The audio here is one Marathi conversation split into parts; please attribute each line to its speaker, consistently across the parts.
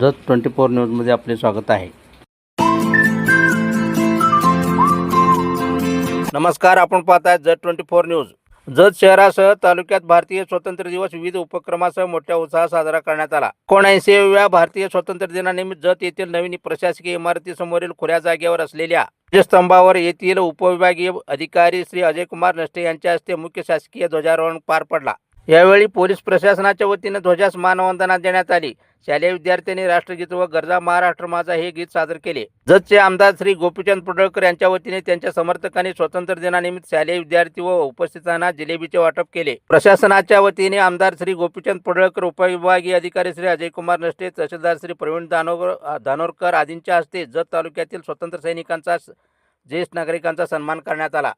Speaker 1: जत ट्वेंटी फोर न्यूजमध्ये आपले स्वागत आहे. नमस्कार आपण पाहत आहात Jat twenty four news. Jat शहरासह तालुक्यात भारतीय स्वातंत्र्य दिवस विविध उपक्रमासह मोठ्या उत्साहात साजरा करण्यात आला. एकोणऐंशीव्या भारतीय स्वातंत्र्य दिनानिमित्त जत येथील नवीन प्रशासकीय इमारतीसमोरील खुल्या जागेवर असलेल्या स्तंभावर येथील उपविभागीय अधिकारी श्री अजय कुमार नष्टे यांच्या हस्ते मुख्य शासकीय ध्वजारोहण पार पडला. यावेळी पोलीस प्रशासनाच्या वतीने ध्वजास मानवंदना देण्यात आली. शालेय विद्यार्थ्यांनी राष्ट्रगीत व गरजा महाराष्ट्र माझा हे गीत सादर केले. जतचे आमदार श्री गोपीचंद पडळकर यांच्या वतीने त्यांच्या समर्थकांनी स्वातंत्र्य दिनानिमित्त शालेय विद्यार्थी व उपस्थितांना जिलेबीचे वाटप केले. प्रशासनाच्या वतीने आमदार श्री गोपीचंद पडळकर उपविभागीय अधिकारी श्री अजय कुमार नष्टे तहसीलदार श्री प्रवीण दानोर धानोरकर आदींच्या हस्ते जत तालुक्यातील स्वतंत्र सैनिकांचा ज्येष्ठ नागरिकांचा सन्मान करण्यात आला.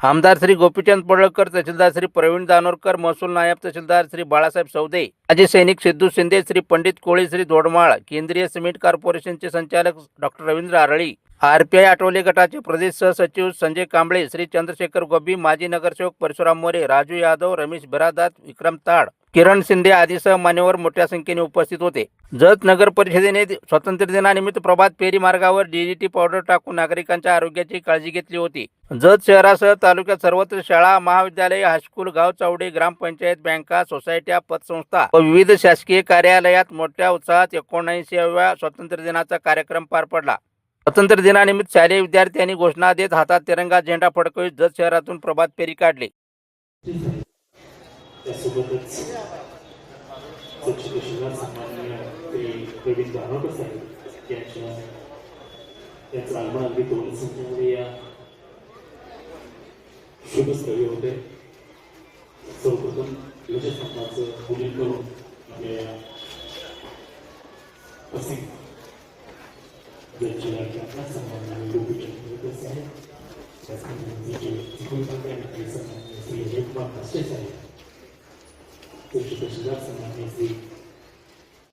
Speaker 1: आमदार श्री गोपीचंद पडळकर तहसीलदार श्री प्रवीण दानोरकर महसूल नायब तहसीलदार श्री बाळासाहेब सौदे माजी सैनिक सिद्धू शिंदे श्री पंडित कोळी श्री दोडमाळ केंद्रीय सिमेंट कॉर्पोरेशनचे संचालक डॉक्टर रवींद्र आरळी आरपीआय आठवले गटाचे प्रदेश सहसचिव संजय कांबळे श्री चंद्रशेखर गोबी माजी नगरसेवक परशुराम मोरे राजू यादव रमेश बिरादात विक्रम ताड किरण शिंदे आदीसह मान्यवर मोठ्या संख्येने उपस्थित होते. जत नगर परिषदेने स्वातंत्र्य दिनानिमित्त प्रभात फेरी मार्गावर डीडीटी पावडर टाकून नागरिकांच्या आरोग्याची काळजी घेतली होती. जत शहरासह तालुक्यात सर्वत्र शाळा महाविद्यालय हायस्कूल गाव चावडे ग्रामपंचायत बँका सोसायट्या पतसंस्था व विविध शासकीय कार्यालयात मोठ्या उत्साहात एकोणऐंशीव्या स्वातंत्र्य दिनाचा कार्यक्रम पार पडला. स्वातंत्र्य दिनानिमित्त शालेय विद्यार्थ्यांनी घोषणा देत हातात तिरंगा झेंडा फडकवीत जत शहरातून प्रभात फेरी काढली.
Speaker 2: त्यासोबतच स्वच्छ शिवार सन्माननीय श्री प्रवीण दानोकर साहेब यांच्या यांचं आगमन अगदी दोन संख्यामध्ये या शुभस्थळी होते. सर्वप्रथम ध्वजस्तंभाचं पूजन करून आपल्या असिंग प्रसिद्ध जनशिलाच्या सन्माननीय गोपीचंद साहेब त्याचप्रमाणे आणि श्री अजय कुमार कास्टे साहेब त्यांचे तहसीलदार सन्माननीय श्री